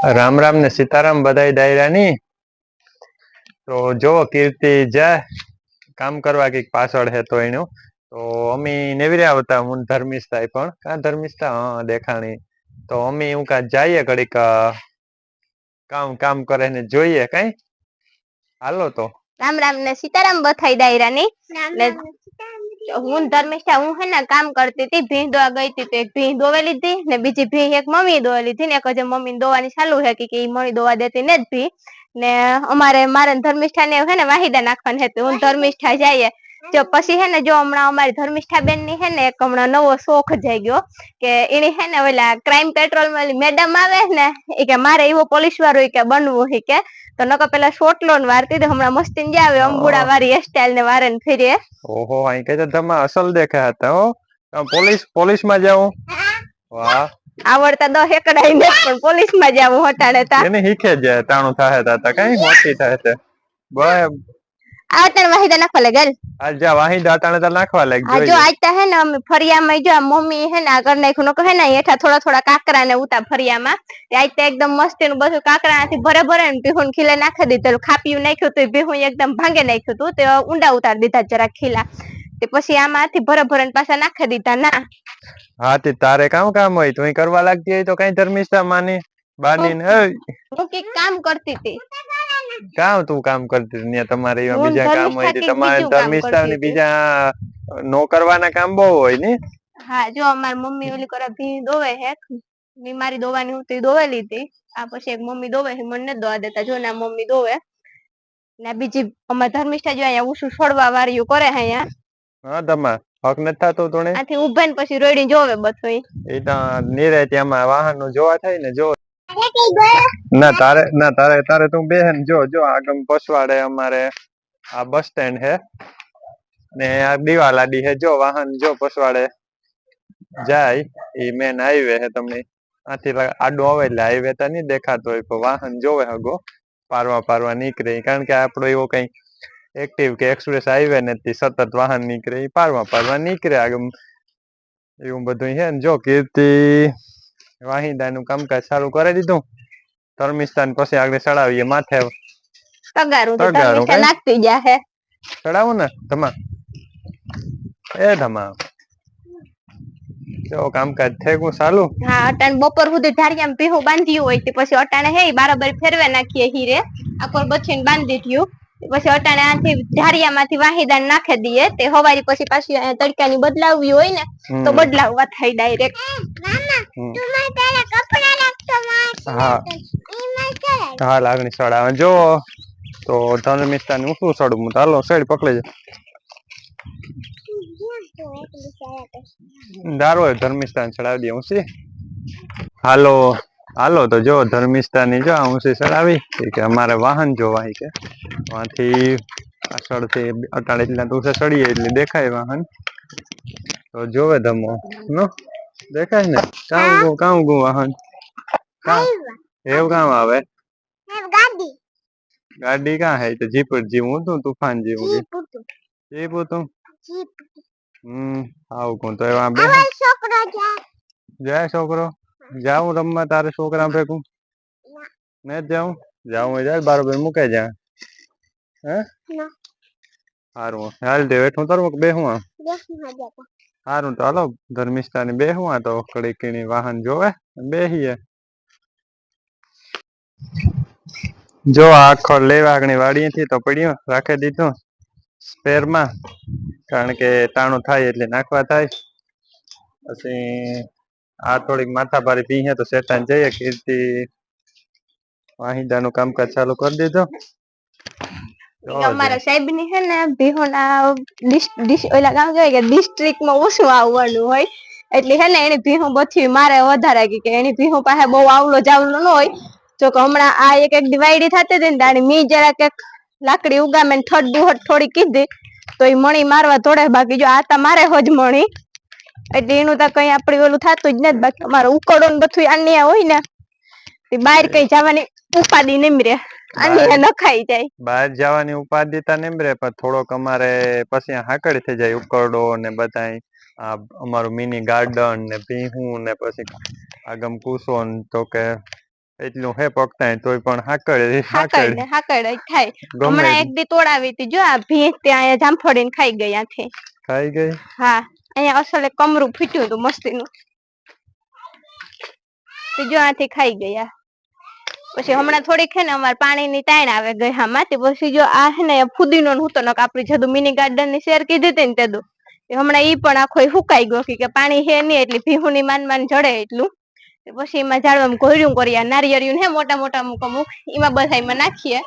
રામ રામ ને સીતારામ બધાય ડાયરાની તો જો કીર્તિ જય. કામ કરવા કંઈક પાછળ હે તો એનું. તો અમી નેવરે આવતા હું ને ધર્મિષ્ઠા પણ. કા ધર્મિષ્ઠા? હા દેખાણી. તો અમી હું કા જઈએ ઘડીક કામ કામ કરે ને જોઈએ કઈ. હાલો તો. રામ રામ ને સીતારામ બથાઈ ડાયરાની ને હું ધર્મિષ્ઠા હું હે ને કામ કરતી હતી ભીં દોવા ગઈ હતી, તો એક ભીં દોવા લીધી ને બીજી ભીં એક મમ્મી દોવા લીધી ને એક હજુ મમ્મી દોવાની ચાલુ હે કે ઈ મણી દોવા દેતી ને જ ભી ને અમારે મારે ધર્મિષ્ઠા ને હે ને વાહિદા નાખવાની હતી, હું ધર્મિષ્ઠા જઈએ. જો પછી હે ને જો હમણાં અમારી ધર્મિષ્ઠા બેનની હે ને એક હમણાં નવો શોખ જઈ ગયો, કે એને હે ને ઓલા ક્રાઇમ પેટ્રોલમાં મેડમ આવે ને, એ કે મારે એવો પોલીસ વાળો કે બનવું હી કે તો નકર પેલા શોર્ટ લોન વારતી હમણાં મસ્તી ને આવે અંબુડા વારી હેરસ્ટાઈલ ને વારે ને ફેરીએ. ઓહો અહીં કઈ તો તમે અસલ દેખાયા હતા હો. પોલીસ પોલીસમાં જાઉં વાહ. આવડતા દો હેકડાઈ ને પણ પોલીસમાં જાવું હટાડે તા. એને હીખે જાય તાણું થાય તા કઈ મોટી થાય છે બય આ તને વાહિદા નાખવા લે ગલ આજ જા વાહી દાતાણે તો નાખવા લાગ આ જો જોઈએ. આજ તા હે ને અમે ફરિયામાં જો આ મમ્મી હે ને આ કર નાખ્યું. નકર હે ને હેઠા થોડા થોડા કાકરા ને ઉતા ફરિયામાં. તે આજ તો એકદમ મસ્તી નું બધું કાકરાથી ભરે ભરે ને ભીહુન ખીલે નાખી દીધેલું ખાપ્યું નાખ્યું તો ભીહું એકદમ ભાંગે નાખ્યું હતું. તે ઊંડા ઉતારી દીધા જરાક ખીલા. તે પછી આમાંથી ભરે ભરે ને પાછા નાખી દીધા ના. હા તે તારે કામ કામ હોય તું કરવા લાગતી હોય તો કઈ ધર્મિષ્ઠા માની બાની ને એય, હું કંઈક કામ કરતી હતી. કામ તું કામ કરતી ને તમારે એવા બીજા કામ હોય તમારે ધર્મિષ્ઠા ને બીજા નો કરવાના કામ બહુ હોય ને? હા જો અમારી મમ્મી ઓલી કરે ભી દોવે હે મેં મારી દોવાની હું તો દોવે લીધી આ પછી એક મમ્મી દોવે છે મને દોવા દેતા. જો ને મમ્મી દોવે. ને બીજી અમાર ધર્મિષ્ઠા જો અહીંયા ઉસુ છોડવા વાળ્યું કરે હે અહીંયા. હા તમાર હક નથી થતો તોણે? આથી ઊભા ને પછી રોડી જોવે બધું એ તો નિરે ત્યાંમાં વાહનનું જોવા થાય ને જો ના, તારે ના, તારે તારે તું બેહન જો જો, આગમ પસવાડે અમારે આ બસ સ્ટેન્ડ હે. ને આ દીવાલાડી હે, જો, વાહન જો પસવાડે જાય એ મેન હાઈવે હે તમને. આથી આડો આવે એટલે હાઈવે તો નહીં દેખાતો હોય, પણ વાહન જોવે હગો. પારવા પારવા નીકળે કારણ કે આપણો એવો કઈ એક્ટિવ કે એક્સપ્રેસ હાઈવે નથી, સતત વાહન નીકળે એ પારવા પારવા નીકળે આગમ. એવું બધું હે ને જો, કીર્તિ. વાહિદાનું કામકાજ ચાલુ કરી દીધું. ધર્મિસ્તાન પછી આગળ ચડાવીએ માથે. તગારું તગારું ચડાવું ને ધમા એ ધમા જો કામકાજ થેગું ચાલુ હા અટાણે બપોર સુધી ધારિયામાં ભીહું બાંધ્યું હોય તે પછી અટાણે હે બારોબાર ફેરવે નાખીએ હીરે. આખો બચીને બાંધી દીધું પછી અટાણે આથી ધારિયામાંથી વાહીદાન નાખી દઈએ તે હવારી પછી પાછી તડકા તડકાની બદલાવવી હોય ને તો. બદલાવવા થાય ડાયરેક્ટ હા. લાગણી લાગણી આવે જો તો ધર્મિસ્તાન હું શું સડું હું તો હાલો સાઈડ પકડી જા. દારો ધર્મિસ્થાન ચડાવી દે હું સી હાલો. હાલો તો જો ધર્મિષ્ઠાની જો હું ચડાવી ઈ કે અમારે વાહન જોવા કે. વાંથી પાછળથી અટાણે એટલા દૂસે ચડીએ એટલે દેખાય વાહન. તો જોવે ધમો નો દેખાય ને? કામ ગો કામ ગો વાહન? એવું કામ આવે? ગાડી. કાં હે? તો જીપ જેવું હતું તૂફાન જેવું જીપ તું હમ આવું કોણ? તો એવા બે જાય છોકરો? જાવું રમવા તારે છોકરા ભેગું? ને. જાઉં? જાઉં હોય જાય બારોબર મૂકે જા હે? સારું હારું હાલ દે હેઠું તારું બે હું હારું તો હાલો ધર્મિષ્ઠાને બેહું આ તો કડી કીણી વાહન જોવે બેહીએ. જો આખો લેવાગણી વાડીએથી તો પડ્યો રાખી દીધું સ્પેરમાં. કારણ કે તાણું થાય એટલે નાખવા થાય. પછી આ થોડીક માથાભારે પીએ તો શેતાન જઈએ કીર્તિ વાહિદાનું કામકાજ ચાલુ કરી દીધો અમારા સાહેબની છે ને, ભીહોના ઓલા કામ કહેવાય કે district માં ઓછું આવવાનું હોય. એટલે હે ને એની ભીહું બધી મારે વધારે કે એની ભીહું પાસે બહુ આવલો જાવલો ન હોય. જો કે હમણાં આ એક એક ડિવાઈડી થતી હતી ને તાણી મી જરાક એક લાકડી ઉગામે ઠડ દુહટ થોડી કીધી. તો એ મણી મારવા તોડે બાકી જો આ તા મારે હોજ મણી. એટલે એનું તો કઈ આપડે ઓલું થતું જ નથી. બાકી અમારે ઉકળો ને બધું આન્યા હોય ને તે બહાર કઈ જવાની આન્યા નખાઈ જાય. બહાર જવાની ઉપાધિતા નીમરે પણ થોડોક અમારે પછી હાકડ થઈ જાય ઉકરડો ને બધાય. અમારું મિની ગાર્ડન ને ભીહું ને પછી આગમ કુસો ને તો કે એટલું હે પકતા તોય પણ હાકડ હાકડ હાકડ થાય. હમણાં એક દી તોડાવી હતી જો આ ભીંસ ત્યાં અહીંયા જામફળીને ખાઈ ગઈ આથી ખાઈ ગઈ? હા. અહીંયા અસલે કમરું ફીટ્યું હતું મસ્તીનું. તે જો આથી ખાઈ ગયા. પછી હમણાં થોડીક છે ને અમારે પાણીની તાણ આવે તે પછી જો આ છે ને ફુદીનો હું હુતો નક જદુ મિની ગાર્ડનની શેર કીધી હતી ને તે હમણાં ઈ પણ આખો હુકાઈ ગયો કે પાણી હે નહીં એટલે ભીહુની માન માન જડે એટલું. પછી એમાં ઝાડવામાં ઘોર્યું કર્યા નારિયેળિયું હે મોટા મોટા અમુક અમુક એમાં બધા એમાં નાખીએ.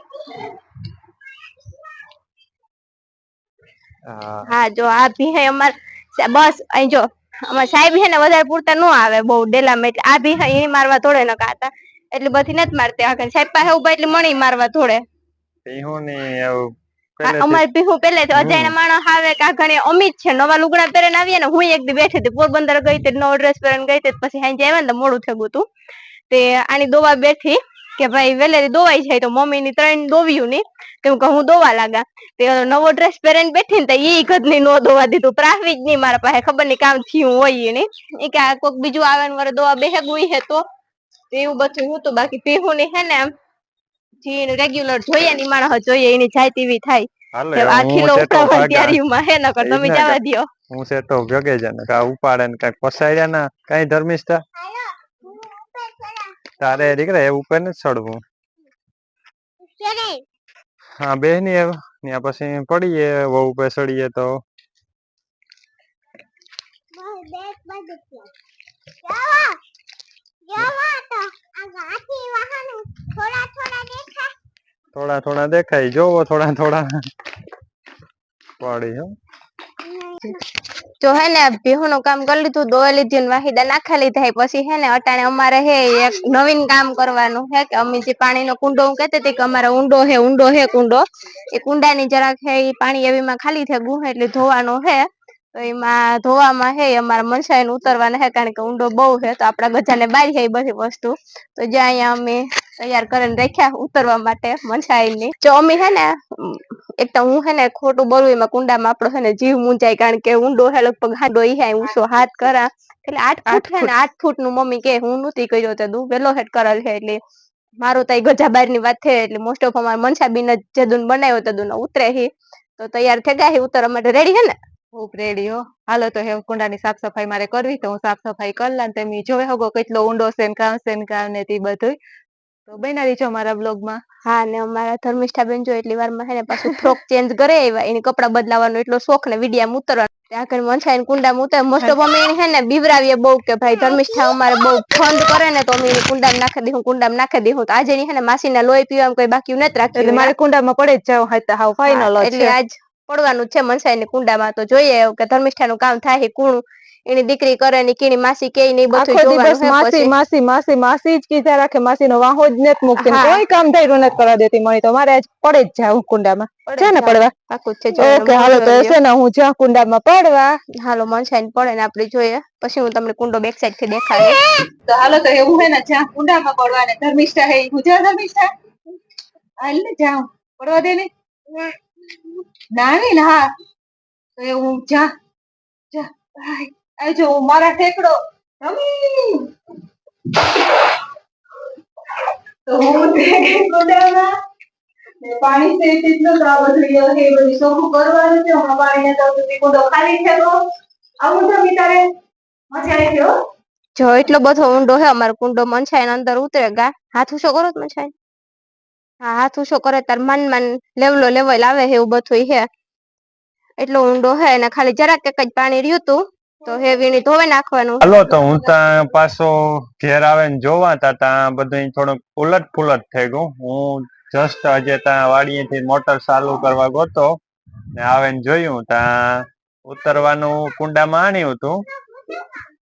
હા. જો આ ભી હે અમાર બસ અહીં જો અમાર સાહેબ હે ને વધારે પૂરતા નો આવે બહુ ડેલામાં એટલે આ ભી હે ઈ મારવા થોડે ન કાતા એટલે બધી નથી મારતી. આગળ સાહેબ પાસે ઊભા એટલે મણી મારવા થોડે અમાર ભીહું પેલેથી અજાણ્યા માણસ આવે કે આ ઘણી અમીત છે નવા લુગડા પહેરીને આવીએ ને હું એક દી બેઠી હતી પોરબંદર ગઈ તે નવો ડ્રેસ પહેરીને ગઈ તે પછી અહીં જાય ને મોડું થયું હતું. તે આની દોવા બેઠી. કે ભાઈ વેલેરી દોવાઈ જાય તો મમ્મી ની ત્રણ દોવ્યું ની કેમ કે હું દોવા લાગા. તે નવો ડ્રેસ પહેરીને બેઠી ને તો ઈ ઘરની નો દોવા દીધું. પ્રાવી જ નહીં મારા પાસે ખબર નહીં કામ થયું હોય એની એ કે આ કોઈક બીજું આવે ને મારે દોવા બેહે હે તો. તો એવું બધું હતું બાકી પીહું ની હે ને આમ. જે રેગ્યુલર જોઈએ ને માણસ જોઈએ એની જાય તેવી થાય. હું સેટો હે તમે હું તો ભગે છે ને કા ઉપાડે ને કંઈક પસાડ્યા ના કઈ ધર્મિષ્ઠા. તારે દીકરા એ ઉપર ને ચડવું હા બે ની હવે ત્યાં પછી પડીએ વહુ ઉપર ચડીએ તો. થોડા થોડા દેખાય જોવો થોડા થોડા. પડી હો. જો હે ને ભીહું નું કામ કરી લીધું દોવા લીધી ને વાહિદા નાખા લીધા પછી હે ને, અટાણે અમારે હે, એક નવીન કામ કરવાનું હે, કે અમે જે પાણીનો કુંડો હું કહેતી હતી કે અમારે ઊંડો હે ઊંડો હે કુંડો. એ કુંડાની જરાક હે એ પાણી એવીમાં ખાલી થાય, ગુહ એટલે ધોવાનો હે. તો એમાં ધોવામાં હે, અમારા મનસાઈને ઉતરવાના હે, કારણ કે ઊંડો બહુ હે, તો આપડા ગજાને બારી હે બધી વસ્તુ. તો જ્યાં અહીંયા અમે તૈયાર કરીને રાખ્યા ઉતરવા માટે મનસાઈની જો અમે હે ને એક તો હું હે ને ખોટું બોલું એમાં કુંડામાં આપણો હે ને જીવ મૂંઝાય કારણ કે ઊંડો હે લગભગ હાડો ઈ હે ઊંચો હાથ કરા. એટલે આઠ ફૂટ હે ને આઠ ફૂટનું મમ્મી કે હું નહોતી કર્યો તે દુ વેલો હેડ કરેલ છે એટલે મારું તો ગજા બારની વાત છે એટલે મોસ્ટ ઓફ અમારે મનસાબીન જ જે દુન બનાવ્યો તે દુન ઉતરે હી. તો તૈયાર થઈ ગયા હી ઉતરવા માટે રેડી હે ને? ખૂબ રેડી હો. હાલો તો હવે કુંડાની સાફ સફાઈ મારે કરવી તો હું સાફ સફાઈ કરી લઉં તમે જોવે હગો કેટલો ઊંડો છે ને કામ છે ને કામ ને તે બધું તો બના દીજો અમારા બ્લોગમાં હા ને અમારા ધર્મિષ્ઠા બેન જો એટલી વારમાં હે ને પાછું ફ્રોક ચેન્જ કરે એવા એને કપડા બદલાવાનો એટલો શોખ ને વિડિયામાં ઉતરવાનો. આગળ મનસાઈને કુંડામાં ઉતરે. મોસ્ટ ઓફ અમે એને હે ને બીવરાવીએ બહુ કે ભાઈ ધર્મિષ્ઠા અમારે બહુ ફંડ કરે ને તો અમે એને કુંડામાં નાખી દઈશું કુંડામાં નાખી દઈશું તો આજે એની હે ને માસીના લોહી પીવામાં કોઈ બાકી નથી એટલે રાખ્યું મારે કુંડામાં પડે જ જાવ હતા હાવ ફાઇનલ એટલે આજ પડવાનું છે મનસાઈની કુંડામાં. તો જોઈએ કે ધર્મિષ્ઠાનું કામ થાય છે કુણું. એની દીકરી કરે ને કીની માસી કે ને બધું જોવાનું માસી માસી માસી માસી જ કીધા રાખે માસી નો વાહો જ નથી મૂકતી કોઈ કામ થાય નથી કરવા દેતી મળી તો. મારે આજ પડે જ જાવ કુંડામાં. છે ને પડવા. પાકું છે જો ઓકે હાલો તો છે ને હું જા કુંડામાં પડવા. હાલો મનસાઈન પડે ને આપણે જોઈએ. પછી હું તમને કુંડો બેક સાઈડથી દેખાડીશ. તો હાલો તો એવું હે ને જ્યાં કુંડામાં પડવા ને. ધર્મિષ્ઠા હે હું જા ધર્મિષ્ઠા? હાલ ને જાઉં પડવા દે ને. નાની ને હા. તો એવું જા. જા. આય, આય જો મારા ઠેકડો. હું ને હે. જો એટલો બધો ઊંડો હે, અમારો કુંડો મનસાઈન અંદર ઉતરે. ગા, હાથ ઉછો કરો તો હા, હાથ ઉછો કરે, તાર મન મન લેવલો લેવલ આવે છે એવું બધું હે. એટલો ઊંડો હે અને ખાલી જરાક એક જ પાણી રહ્યું તું. તો હે વીણી ધોવે નાખવાનું. હલો તો હું ત્યાં પાછો ઘેર આવે ને જોવા તા ત્યાં બધું થોડુંક ઉલટ પુલટ થઈ ગયું. હું જસ્ટ આજે ત્યાં વાડીએથી મોટર ચાલુ કરવા ગોતો ને આવે ને જોયું ત્યાં ઉતરવાનું કુંડામાં આણ્યું હતું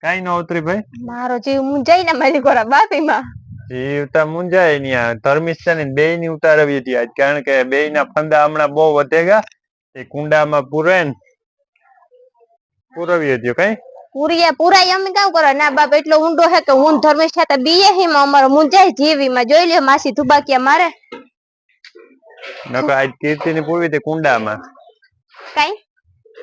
કઈ ન ઉતરી ભાઈ? મારો જીવ મુંજાઈ ને મારી ગોરા બાપીમાં. જીવ તો મુંજાય ન્યા છે ને બે ની ઉતારવી હતી આજ. કારણ કે બે ના ફંદા હમણાં બહુ વધે ગયા એ કુંડામાં પૂરે ને પૂરવી હતી કઈ? પૂરીએ પૂરાય અમે કામ કરો ના બાપ એટલો ઊંડો હે કે હું ધર્મેશ થતા બીએ હિમાં અમારો મુંજાય જીવીમાં. જોઈ લ્યો માસી ધુબાકિયા મારે. નકો આજ કીર્તિ ની પૂરવી તે કુંડામાં. કઈ?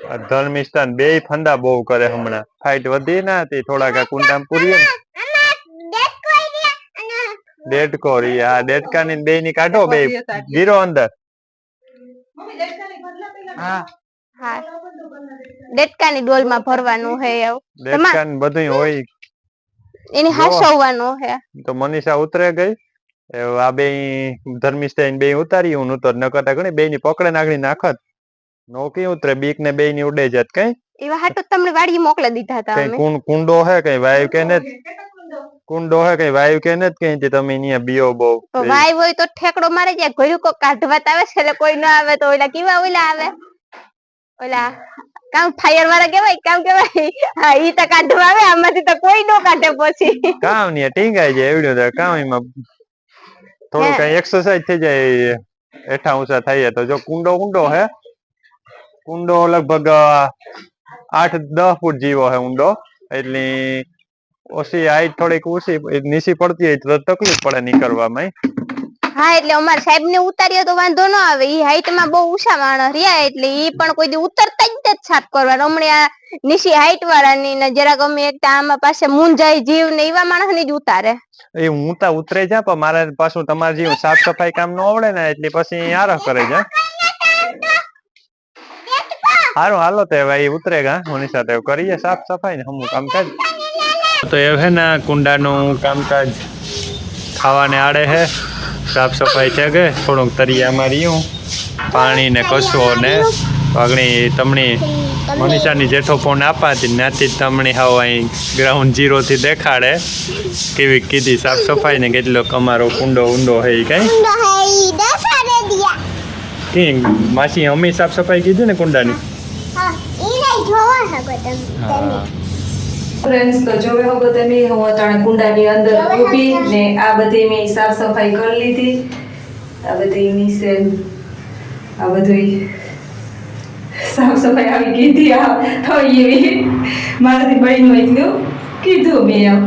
આ ધર્મિષ્ઠા બે ફંદા બહુ કરે હમણાં. ફાઇટ વધી ના હતી થોડાક આ કુંડામાં પૂરીએ ને. દેડકો રી આ દેડકા ની બે. ની કાઢો બે જીરો ગીરો અંદર હા. હા. ડેટકાની ડોલમાં ભરવાનું હે એવું. ડેટકાન બધું હોય. એની. હાસવવાનું હે. તો મનીષા ઉતરે ગઈ. આ બે ધર્મિષ્ઠા બે ઉતારી. હું તો નકરતા ઘણી બે ની પકડે નાગણી નાખત. નો કી ઉતરે? બીક ને બે ની ઉડે જત કઈ? એવા હાટો તમને વાડી મોકલી દીધા હતા કઈ અમે. કુંડ હે કઈ? વાયુ કે ને કુંડો? હે કઈ? વાયુ કે ને કઈ? તે તમે અહીંયા બીઓ બહુ તો વાયુ હોય તો ઠેકડો મારે જાય ઘોડું કો કાઢવા આવે છે એટલે કોઈ ન આવે તો ઓલા કેવા ઓલા આવે? ઓલા કામ ફાયર વાળા કેવાય કામ કેવાય હા ઈ તો કાઢવા આવે આમાંથી તો કોઈ નો કાઢે પછી. કામની ટીંગાઈ જાય એવડ્યું તો કામ એમાં થોડું. કઈ એક્સરસાઇઝ થઈ જાય એઠા ઊંચા થાય તો જો કુંડો ઊંડો હે? કુંડો લગભગ આઠ દસ ફૂટ જીવો હે ઊંડો. એટલે ઓછી હાઈટ થોડીક ઓછી નીચી પડતી હોય તો તકલીફ પડે નીકળવામાં હા, એટલે અમારા સાહેબ ને ઉતારીએ તો વાંધો ન આવે. ઈ હાઈટમાં બહુ ઊંચા માણસ રહ્યા, એટલે ઈ પણ કોઈ દી ઉતરતા જ નથી કરવા. કરવાનું આ નીચી હાઈટ વાળા ની જરાક અમે એક આમાં પાસે મુંજાઈ જીવ ને એવા માણસની જ ઉતારે. એ હું તો ઉતરે જા, પણ મારે પાછું તમારે જેવું સાફ સફાઈ કામ ન આવડે ને, એટલે પછી આરહ કરે જા. હારું, હાલો તે ભાઈ ઉતરે ગા. મની સાથે કરીએ સાફ સફાઈ ને હમું કામકાજ. તો એ હે ને કુંડાનું કામકાજ ખાવાને આડે હે. સાફ સફાઈ છે કે થોડુંક તરિયામાં રહ્યું. પાણી ને કસવો ને અગણી તમણી મનીષાની જેઠો ફોન આપાતી ત્યાંથી તમણી હાવ અહીં ગ્રાઉન્ડ જીરોથી દેખાડે કેવી કીધી સાફ સફાઈ ને કેટલો અમારો કુંડો ઊંડો હે કઈ? કે માસી અમી સાફ સફાઈ કીધી ને કુંડાની? હા. ફ્રેન્ડ્સ તો જોવે હગો તમે હું અટાણે કુંડાની અંદર ઊભી ને આ બધી મેં સાફ સફાઈ કરી લીધી. આ બધી નીચે આ બધી સાફ સફાઈ આવી કીધી આ થઈ એવી મારાથી બહેનું એટલું કીધું મેં એમ.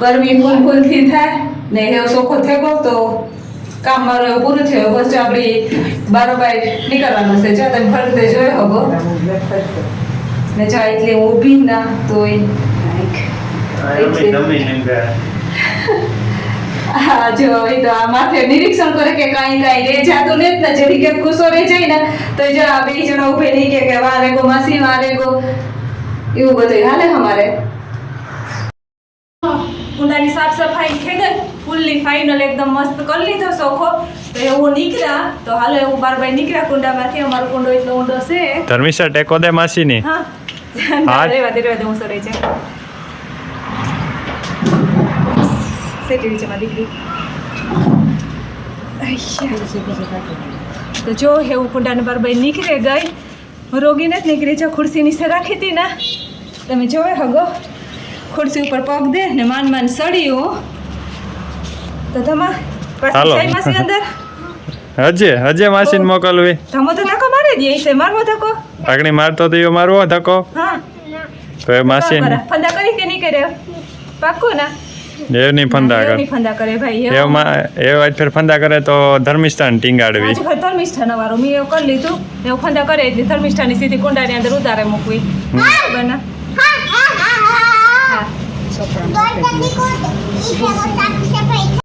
ગરમી ફૂલ ફૂલથી થાય ને એવો સોખો થયો તો કામ મારું પૂરું થયું. બસ જો આપણી બારોબાર નીકળવાનું છે. જો તમે ફરતે જોયો હગો ને જાય એટલે હું ઊભી ના તોય હા જો એ તો આ માથે નિરીક્ષણ કરે કે કાંઈ કાંઈ રે જાતું ને ને. જેથી કે ગુસ્સો રહી જાય ને તો જો આ બે જણા ઉભે નહીં કે કે વારે ગો માસી વારે ગો. એવું બધું હાલે અમારે. કુંડાની સાફ સફાઈ થઈ ગઈ ફૂલની ફાઇનલ એકદમ મસ્ત કરી લીધો સોખો. તો એવું નીકળ્યા. તો હાલો એવું બાર બાર નીકળ્યા કુંડામાંથી. અમારો કુંડો એટલો ઊંડો છે. ધર્મિષ્ઠા ટેકો દે માસીની. હા. હા. રેવા દે રેવા દે હું સરે છે. સેટી છે મારી દીકરી. તો જો એવું કુંડાને બારબાઈ નીકળે ગઈ. રોગીને જ નીકળી છે ખુરશી નીચે રાખી હતી ને. તમે જોવે હગો. ખુરશી ઉપર પગ દે ને માન માન સડ્યું તો તમા. અંદર? હજે હજે માસીને મોકલવી. ધમો તો ધક્કો મારે દે છે મારવો ધક્કો. આગણી મારતો તો મારવો ધક્કો. હા. તો એ માસીન ફંદા કરી કે નહીં કર્યો? પાક્કું ના? એવની ફંદા કરે ફંદા કરે ભાઈ એમાં એ વાત ફેર ફંદા કરે તો ધર્મિષ્ઠાન ટીંગાડવી. ધર્મિષ્ઠાન વાળું મેં એવું કરી લીધું. એવું ફંદા કરે એટલે ધર્મિષ્ઠાની સીધી કુંડાની અંદર ઉતારે મૂકવી. બરાબર ને?